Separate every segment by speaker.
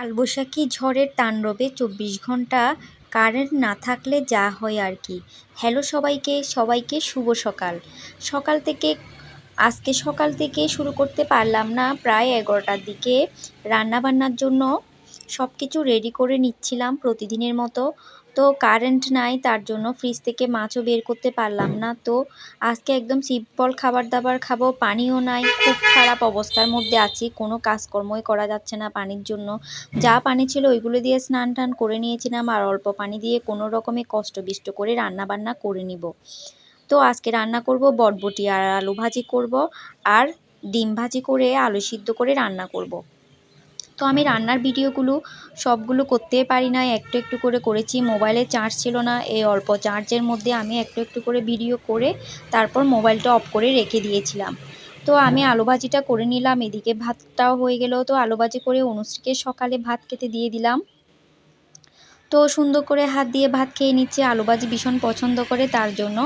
Speaker 1: কালবৈশাখী ঝড়ের তাণ্ডবে চব্বিশ ঘণ্টা কারেন্ট না থাকলে যা হয় আর কি। হ্যালো সবাইকে সবাইকে শুভ সকাল। সকাল থেকে, আজকে সকাল থেকে শুরু করতে পারলাম না, প্রায় এগারোটার দিকে রান্নাবান্নার জন্য সব কিছু রেডি করে নিচ্ছিলাম প্রতিদিনের মতো। তো কারেন্ট নাই, তার জন্য ফ্রিজ থেকে মাছও বের করতে পারলাম না। তো আজকে একদম সিম্পল খাবার দাবার খাব, পানিও নাই, খুব খারাপ অবস্থার মধ্যে আছি। কোনো কাজকর্মই করা যাচ্ছে না পানির জন্য। যা পানি ছিল ওইগুলো দিয়ে স্নান টান করে নিয়েছিলাম আর অল্প পানি দিয়ে কোনো রকমে কষ্ট বিষ্ট করে রান্না বান্না করে নিব। তো আজকে রান্না করব, বটবটি আর আলু ভাজি করব আর ডিম ভাজি করে আলু সিদ্ধ করে রান্না করব। তো আমি রান্নার ভিডিওগুলো সবগুলো করতে পারি না, একটু একটু করে করেছি, মোবাইলে চার্জ ছিল না, এই অল্প চার্জের মধ্যে আমি একটু একটু করে ভিডিও করে তারপর মোবাইলটা অফ করে রেখে দিয়েছিলাম। তো আমি আলু ভাজিটা করে নিলাম, এদিকে ভাতটাও হয়ে গেল, তো আলু ভাজি করে অনুশ্রীকে সকালে ভাত খেতে দিয়ে দিলাম। তো সুন্দর করে হাত দিয়ে ভাত খেয়ে নিচ্ছে, আলু ভাজি ভীষণ পছন্দ করে, তার জন্য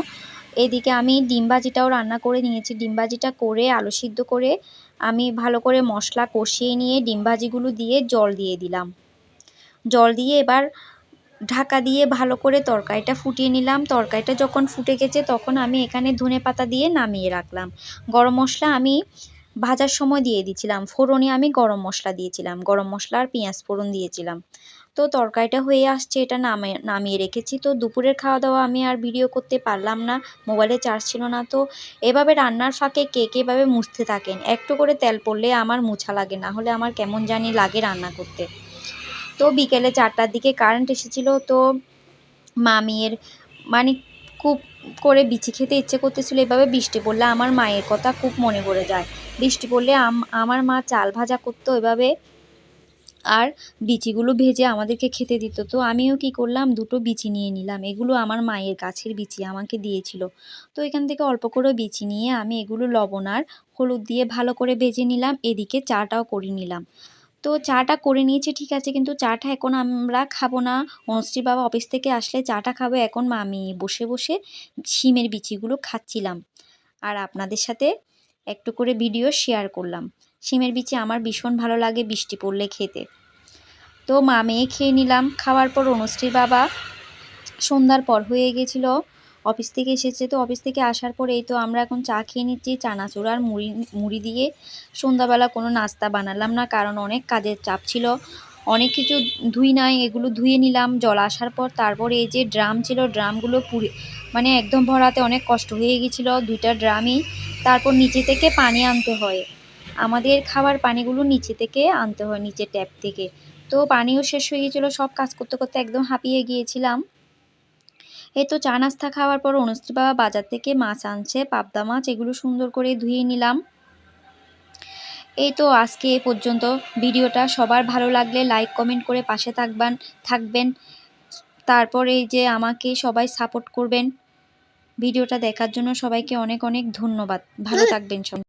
Speaker 1: এদিকে আমি ডিম ভাজিটাও রান্না করে নিয়েছি। ডিম ভাজিটা করে, আলু সিদ্ধ করে আমি ভালো করে মশলা কষিয়ে নিয়ে ডিম ভাজিগুলো দিয়ে জল দিয়ে দিলাম। জল দিয়ে এবার ঢাকা দিয়ে ভালো করে তরকারিটা ফুটিয়ে নিলাম। তরকারিটা যখন ফুটে গেছে তখন আমি এখানে ধনে পাতা দিয়ে নামিয়ে রাখলাম। গরম মশলা আমি ভাজার সময় দিয়ে দিয়েছিলাম। ফোড়নে আমি গরম মশলা দিয়েছিলাম। গরম মশলা আর পেঁয়াজ ফোড়ন দিয়েছিলাম। তো তরকারিটা হয়ে আসছে, এটা নামে, নামিয়ে রেখেছি। তো দুপুরের খাওয়া দাওয়া আমি আর ভিডিও করতে পারলাম না মোবাইলে চার্জ ছিল না। তো এভাবে রান্নার ফাঁকে কে কে এভাবে মুছতে থাকেন? একটু করে তেল পড়লে আমার মুছা লাগে না, হলে আমার কেমন জানি লাগে রান্না করতে। তো বিকেলে চারটার দিকে কারেন্ট এসেছিল। তো মামিয়ের মানে খুব করে বিচি খেতে ইচ্ছে করতেছিল, এভাবে বৃষ্টি পড়লে আমার মায়ের কথা খুব মনে পড়ে যায়। বৃষ্টি পড়লে আমার মা চাল ভাজা করতো এভাবে, আর বিচিগুলো ভেজে আমাদেরকে খেতে দিত। তো আমিও কি করলাম, দুটো বিচি নিয়ে নিলাম। এগুলো আমার মায়ের গাছের বিচি, আমাকে দিয়েছিল। তো এখান থেকে অল্প করে বিচি নিয়ে আমি এগুলো লবণ আর হলুদ দিয়ে ভালো করে ভেজে নিলাম। এদিকে চাটাও করে নিলাম। তো চাটা করে নিয়েছে, ঠিক আছে, কিন্তু চাটা এখন আমরা খাব না। অনুশ্রী বাবা অফিস থেকে আসলে চাটা খাব। এখন আমি বসে বসে শিমের বিচিগুলো খাচ্ছিলাম। আর আপনাদের সাথে একটু করে ভিডিও শেয়ার করলাম। শিমের বিচি আমার ভীষণ ভালো লাগে বৃষ্টি পড়লে খেতে। তো মা মেয়ে খেয়ে নিলাম। খাওয়ার পর অনুশ্রীর বাবা সন্ধ্যার পর হয়ে গেছিল অফিস থেকে এসেছে। তো অফিস থেকে আসার পর এই তো আমরা এখন চা খেয়ে নিচ্ছি, চানাচুর মুড়ি মুড়ি দিয়ে। সন্ধ্যাবেলা কোনো নাস্তা বানালাম না, কারণ অনেক কাজের চাপ ছিল। অনেক কিছু ধুই নাই, এগুলো ধুয়ে নিলাম। জল আসার পর তারপর এই যে ড্রাম ছিল, ড্রামগুলো পুড়ে মানে একদম ভরাতে অনেক কষ্ট হয়ে গেছিল। দুইটা ড্রামই তারপর নিচে থেকে পানি আনতে হয়। আমাদের খাবার পানিগুলো নিচে থেকে আনতে হয় নিচে ট্যাপ থেকে। তো পানিও শেষ হয়ে গিয়েছিল, সব কাজ করতে করতে একদম হাঁপিয়ে গিয়েছিলাম। এই তো চা নাস্তা খাওয়ার পর অনুশ্রী বাবা বাজার থেকে মাছ আনছে, পাবদা মাছ, এগুলো সুন্দর করে ধুয়ে নিলাম। এই তো আজকে এ পর্যন্ত। ভিডিওটা সবার ভালো লাগলে লাইক, কমেন্ট করে পাশে থাকবেন থাকবেন। তারপর এই যে আমাকে সবাই সাপোর্ট করবেন। ভিডিওটা দেখার জন্য সবাইকে অনেক অনেক ধন্যবাদ। ভালো থাকবেন সবাই।